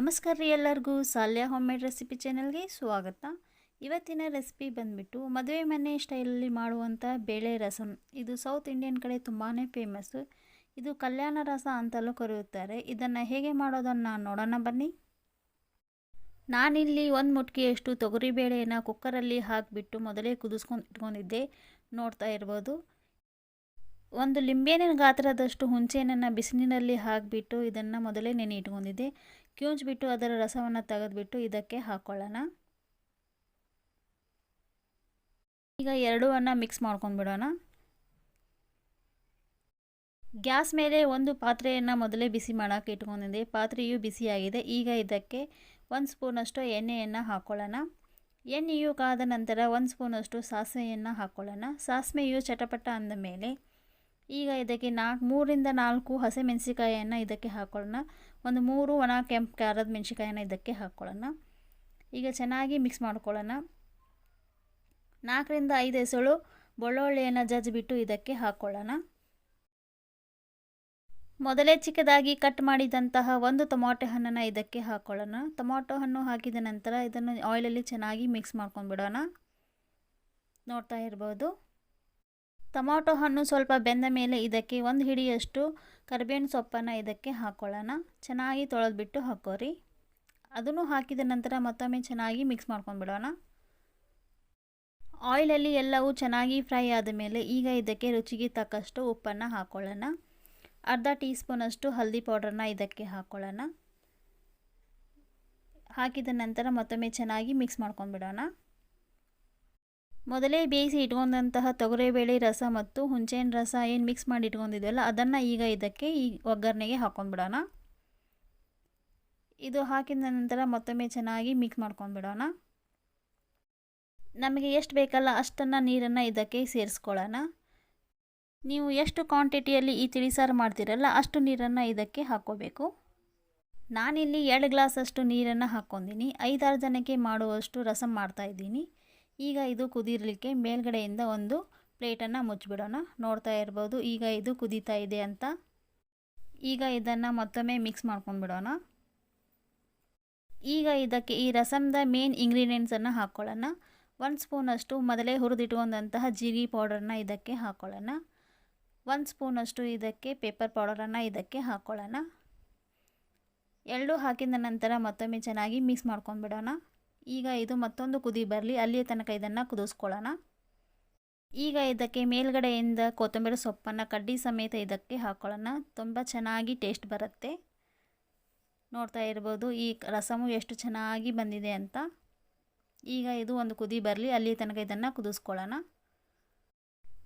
ನಮಸ್ಕಾರ ರೀ ಎಲ್ಲರಿಗೂ. ಸಾಲ್ಯ ಹೋಮ್ ಮೇಡ್ ರೆಸಿಪಿ ಚಾನಲ್ಗೆ ಸ್ವಾಗತ. ಇವತ್ತಿನ ರೆಸಿಪಿ ಬಂದ್ಬಿಟ್ಟು ಮದುವೆ ಮನೆ ಸ್ಟೈಲಲ್ಲಿ ಮಾಡುವಂಥ ಬೇಳೆ ರಸಂ. ಇದು ಸೌತ್ ಇಂಡಿಯನ್ ಕಡೆ ತುಂಬಾ ಫೇಮಸ್ಸು ಇದು ಕಲ್ಯಾಣ ರಸ ಅಂತಲೂ ಕರೆಯುತ್ತಾರೆ. ಇದನ್ನು ಹೇಗೆ ಮಾಡೋದನ್ನು ನೋಡೋಣ ಬನ್ನಿ. ನಾನಿಲ್ಲಿ ಒಂದು ಮುಟ್ಕಿಯಷ್ಟು ತೊಗರಿಬೇಳೆಯನ್ನು ಕುಕ್ಕರಲ್ಲಿ ಹಾಕಿಬಿಟ್ಟು ಮೊದಲೇ ಕುದಿಸ್ಕೊಂಡು ಇಟ್ಕೊಂಡಿದ್ದೆ. ನೋಡ್ತಾ ಇರ್ಬೋದು. ಒಂದು ಲಿಂಬೆಹಣ್ಣಿನ ಗಾತ್ರದಷ್ಟು ಹುಣಸೆಹಣ್ಣನ್ನು ಬಿಸಿಲಿನಲ್ಲಿ ಹಾಕಿಬಿಟ್ಟು ಇದನ್ನು ಮೊದಲೇ ನೆನೆ ಇಟ್ಕೊಂಡಿದ್ದೆ ಕ್ಯೂಂಚ್ಬಿಟ್ಟು ಅದರ ರಸವನ್ನು ತೆಗೆದುಬಿಟ್ಟು ಇದಕ್ಕೆ ಹಾಕ್ಕೊಳ್ಳೋಣ ಈಗ ಎರಡೂವನ್ನು ಮಿಕ್ಸ್ ಮಾಡ್ಕೊಂಡ್ಬಿಡೋಣ. ಗ್ಯಾಸ್ ಮೇಲೆ ಒಂದು ಪಾತ್ರೆಯನ್ನು ಮೊದಲೇ ಬಿಸಿ ಮಾಡೋಕೆ ಇಟ್ಕೊಂಡಿದ್ದೆ. ಪಾತ್ರೆಯು ಬಿಸಿಯಾಗಿದೆ. ಈಗ ಇದಕ್ಕೆ ಒಂದು ಸ್ಪೂನಷ್ಟು ಎಣ್ಣೆಯನ್ನು ಹಾಕ್ಕೊಳ್ಳೋಣ ಎಣ್ಣೆಯು ಕಾದ ನಂತರ ಒಂದು ಸ್ಪೂನಷ್ಟು ಸಾಸಿವೆಯನ್ನು ಹಾಕ್ಕೊಳ್ಳೋಣ ಸಾಸಿವೆಯು ಚಟಪಟ ಅಂದ ಮೇಲೆ ಈಗ ಇದಕ್ಕೆ ನಾಲ್ಕು, ಮೂರಿಂದ ನಾಲ್ಕು ಹಸಿಮೆಣಸಿಕಾಯನ್ನು ಇದಕ್ಕೆ ಹಾಕ್ಕೊಳ್ಳೋಣ ಒಂದು ಮೂರು ಒಣ ಕೆಂಪು ಖಾರದ ಮೆಣಸಿಕಾಯನ್ನು ಇದಕ್ಕೆ ಹಾಕ್ಕೊಳ್ಳೋಣ ಈಗ ಚೆನ್ನಾಗಿ ಮಿಕ್ಸ್ ಮಾಡ್ಕೊಳ್ಳೋಣ. ನಾಲ್ಕರಿಂದ ಐದು ಹೆಸಳು ಬೆಳ್ಳುಳ್ಳಿಯನ್ನು ಜಜ್ಜಿಬಿಟ್ಟು ಇದಕ್ಕೆ ಹಾಕ್ಕೊಳ್ಳೋಣ ಮೊದಲೇ ಚಿಕ್ಕದಾಗಿ ಕಟ್ ಮಾಡಿದಂತಹ ಒಂದು ಟೊಮಾಟೊ ಹಣ್ಣನ್ನು ಇದಕ್ಕೆ ಹಾಕ್ಕೊಳ್ಳೋಣ ಟೊಮಾಟೊ ಹಣ್ಣು ಹಾಕಿದ ನಂತರ ಇದನ್ನು ಆಯಿಲಲ್ಲಿ ಚೆನ್ನಾಗಿ ಮಿಕ್ಸ್ ಮಾಡ್ಕೊಂಡ್ಬಿಡೋಣ. ನೋಡ್ತಾ ಇರ್ಬೋದು. ಟೊಮಾಟೊ ಹಣ್ಣು ಸ್ವಲ್ಪ ಬೆಂದ ಮೇಲೆ ಇದಕ್ಕೆ ಒಂದು ಹಿಡಿಯಷ್ಟು ಕರಿಬೇವಿನ ಸೊಪ್ಪನ್ನು ಇದಕ್ಕೆ ಹಾಕ್ಕೊಳ್ಳೋಣ ಚೆನ್ನಾಗಿ ತೊಳೆದ್ಬಿಟ್ಟು ಹಾಕೋರಿ. ಅದನ್ನು ಹಾಕಿದ ನಂತರ ಮತ್ತೊಮ್ಮೆ ಚೆನ್ನಾಗಿ ಮಿಕ್ಸ್ ಮಾಡ್ಕೊಂಡ್ಬಿಡೋಣ. ಆಯಿಲಲ್ಲಿ ಎಲ್ಲವೂ ಚೆನ್ನಾಗಿ ಫ್ರೈ ಆದ ಮೇಲೆ ಈಗ ಇದಕ್ಕೆ ರುಚಿಗೆ ತಕ್ಕಷ್ಟು ಉಪ್ಪನ್ನು ಹಾಕ್ಕೊಳ್ಳೋಣ ಅರ್ಧ ಟೀ ಸ್ಪೂನಷ್ಟು ಹಲ್ದಿ ಪೌಡ್ರನ್ನ ಇದಕ್ಕೆ ಹಾಕ್ಕೊಳ್ಳೋಣ ಹಾಕಿದ ನಂತರ ಮತ್ತೊಮ್ಮೆ ಚೆನ್ನಾಗಿ ಮಿಕ್ಸ್ ಮಾಡ್ಕೊಂಡ್ಬಿಡೋಣ. ಮೊದಲೇ ಬೇಯಿಸಿ ಇಟ್ಕೊಂಡಂತಹ ತೊಗರಿಬೇಳೆ ರಸ ಮತ್ತು ಹುಂಚೇನ ರಸ ಏನು ಮಿಕ್ಸ್ ಮಾಡಿ ಇಟ್ಕೊಂಡಿದ್ವಲ್ಲ, ಅದನ್ನು ಈಗ ಇದಕ್ಕೆ ಈ ಒಗ್ಗರಣೆಗೆ ಹಾಕ್ಕೊಂಡ್ಬಿಡೋಣ ಇದು ಹಾಕಿದ ನಂತರ ಮತ್ತೊಮ್ಮೆ ಚೆನ್ನಾಗಿ ಮಿಕ್ಸ್ ಮಾಡ್ಕೊಂಡ್ಬಿಡೋಣ. ನಮಗೆ ಎಷ್ಟು ಬೇಕಲ್ಲ ಅಷ್ಟನ್ನು ನೀರನ್ನು ಇದಕ್ಕೆ ಸೇರಿಸ್ಕೊಳ್ಳೋಣ. ನೀವು ಎಷ್ಟು ಕ್ವಾಂಟಿಟಿಯಲ್ಲಿ ಈ ತಿಳಿಸಾರು ಮಾಡ್ತೀರಲ್ಲ ಅಷ್ಟು ನೀರನ್ನು ಇದಕ್ಕೆ ಹಾಕ್ಕೋಬೇಕು. ನಾನಿಲ್ಲಿ ಎರಡು ಗ್ಲಾಸಷ್ಟು ನೀರನ್ನು ಹಾಕ್ಕೊಂಡಿನಿ, ಐದಾರು ಜನಕ್ಕೆ ಮಾಡುವಷ್ಟು ರಸಂ ಮಾಡ್ತಾಯಿದ್ದೀನಿ ಈಗ ಇದು ಕುದಿರಲಿಕ್ಕೆ ಮೇಲ್ಗಡೆಯಿಂದ ಒಂದು ಪ್ಲೇಟನ್ನು ಮುಚ್ಚಿಬಿಡೋಣ. ನೋಡ್ತಾ ಇರ್ಬೋದು, ಈಗ ಇದು ಕುದೀತಾ ಇದೆ ಅಂತ. ಈಗ ಇದನ್ನು ಮತ್ತೊಮ್ಮೆ ಮಿಕ್ಸ್ ಮಾಡ್ಕೊಂಡ್ಬಿಡೋಣ. ಈಗ ಇದಕ್ಕೆ ಈ ರಸಮ್ದ ಮೇನ್ ಇಂಗ್ರೀಡಿಯೆಂಟ್ಸನ್ನು ಹಾಕ್ಕೊಳ್ಳೋಣ ಒಂದು ಸ್ಪೂನಷ್ಟು ಮೊದಲೇ ಹುರಿದಿಟ್ಕೊಂಡಂತಹ ಜೀರಿಗೆ ಪೌಡರನ್ನ ಇದಕ್ಕೆ ಹಾಕ್ಕೊಳ್ಳೋಣ ಒಂದು ಸ್ಪೂನಷ್ಟು ಇದಕ್ಕೆ ಪೇಪರ್ ಪೌಡರನ್ನು ಇದಕ್ಕೆ ಹಾಕ್ಕೊಳ್ಳೋಣ ಎರಡು ಹಾಕಿದ ನಂತರ ಮತ್ತೊಮ್ಮೆ ಚೆನ್ನಾಗಿ ಮಿಕ್ಸ್ ಮಾಡ್ಕೊಂಡ್ಬಿಡೋಣ. ಈಗ ಇದು ಮತ್ತೊಂದು ಕುದಿ ಬರಲಿ, ಅಲ್ಲಿಯ ತನಕ ಇದನ್ನು ಕುದಿಸ್ಕೊಳ್ಳೋಣ. ಈಗ ಇದಕ್ಕೆ ಮೇಲ್ಗಡೆಯಿಂದ ಕೊತ್ತಂಬರಿ ಸೊಪ್ಪನ್ನು ಕಡ್ಡಿ ಸಮೇತ ಇದಕ್ಕೆ ಹಾಕೊಳ್ಳೋಣ. ತುಂಬ ಚೆನ್ನಾಗಿ ಟೇಸ್ಟ್ ಬರುತ್ತೆ. ನೋಡ್ತಾ ಇರ್ಬೋದು, ಈ ರಸಮು ಎಷ್ಟು ಚೆನ್ನಾಗಿ ಬಂದಿದೆ ಅಂತ. ಈಗ ಇದು ಒಂದು ಕುದಿ ಬರಲಿ, ಅಲ್ಲಿಯ ತನಕ ಇದನ್ನು ಕುದಿಸ್ಕೊಳ್ಳೋಣ.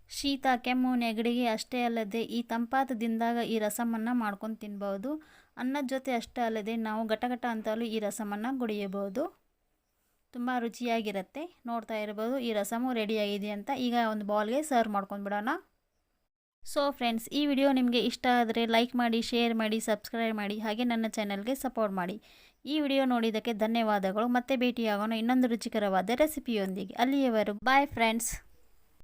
ಶೀತ, ಕೆಮ್ಮು, ನೆಗಡಿಗೆ ಅಷ್ಟೇ ಅಲ್ಲದೆ, ಈ ತಂಪಾದ ದಿನದಾಗ ಈ ರಸಮನ್ನು ಮಾಡ್ಕೊಂಡು ತಿನ್ಬೋದು. ಅನ್ನದ ಜೊತೆ ಅಷ್ಟೇ ಅಲ್ಲದೆ, ನಾವು ಘಟಘಟ ಅಂತಲೂ ಈ ರಸಮನ್ನು ಕುಡಿಯಬಹುದು ತುಂಬ ರುಚಿಯಾಗಿರುತ್ತೆ. ನೋಡ್ತಾ ಇರ್ಬೋದು, ಈ ರಸಮು ರೆಡಿಯಾಗಿದೆ ಅಂತ ಈಗ ಒಂದು ಬಾಲ್ಗೆ ಸರ್ವ್ ಮಾಡ್ಕೊಂಡ್ಬಿಡೋಣ ಸೊ ಫ್ರೆಂಡ್ಸ್ ಈ ವಿಡಿಯೋ ನಿಮಗೆ ಇಷ್ಟ ಆದರೆ ಲೈಕ್ ಮಾಡಿ ಶೇರ್ ಮಾಡಿ ಸಬ್ಸ್ಕ್ರೈಬ್ ಮಾಡಿ, ಹಾಗೆ ನನ್ನ ಚಾನಲ್ಗೆ ಸಪೋರ್ಟ್ ಮಾಡಿ. ಈ ವಿಡಿಯೋ ನೋಡಿದ್ದಕ್ಕೆ ಧನ್ಯವಾದಗಳು. ಮತ್ತೆ ಭೇಟಿಯಾಗೋಣ ಇನ್ನೊಂದು ರುಚಿಕರವಾದ ರೆಸಿಪಿಯೊಂದಿಗೆ ಅಲ್ಲಿಯವರೆಗೂ ಬಾಯ್ ಫ್ರೆಂಡ್ಸ್